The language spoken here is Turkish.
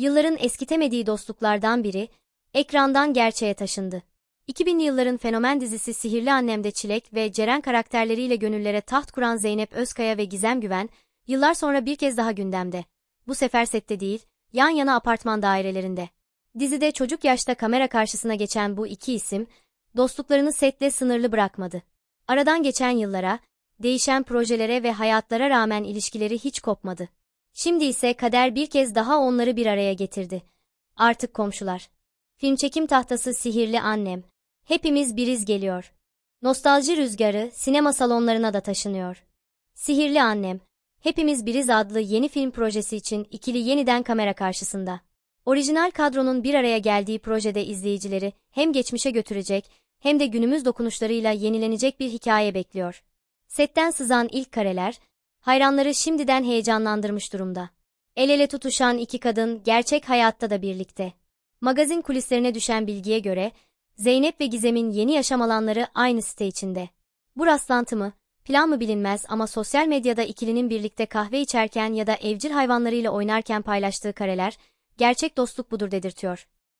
Yılların eskitemediği dostluklardan biri, ekrandan gerçeğe taşındı. 2000'li yılların fenomen dizisi Sihirli Annem'de Çilek ve Ceren karakterleriyle gönüllere taht kuran Zeynep Özkaya ve Gizem Güven, yıllar sonra bir kez daha gündemde. Bu sefer sette değil, yan yana apartman dairelerinde. Dizide çocuk yaşta kamera karşısına geçen bu iki isim, dostluklarını setle sınırlı bırakmadı. Aradan geçen yıllara, değişen projelere ve hayatlara rağmen ilişkileri hiç kopmadı. Şimdi ise kader bir kez daha onları bir araya getirdi. Artık komşular. Film çekim tahtası Sihirli Annem. Hepimiz biriz geliyor. Nostalji rüzgarı sinema salonlarına da taşınıyor. Sihirli Annem. Hepimiz Biriz adlı yeni film projesi için ikili yeniden kamera karşısında. Orijinal kadronun bir araya geldiği projede izleyicileri hem geçmişe götürecek hem de günümüz dokunuşlarıyla yenilenecek bir hikaye bekliyor. Setten sızan ilk kareler, hayranları şimdiden heyecanlandırmış durumda. El ele tutuşan iki kadın gerçek hayatta da birlikte. Magazin kulislerine düşen bilgiye göre, Zeynep ve Gizem'in yeni yaşam alanları aynı site içinde. Bu rastlantı mı, plan mı bilinmez ama sosyal medyada ikilinin birlikte kahve içerken ya da evcil hayvanlarıyla oynarken paylaştığı kareler, gerçek dostluk budur dedirtiyor.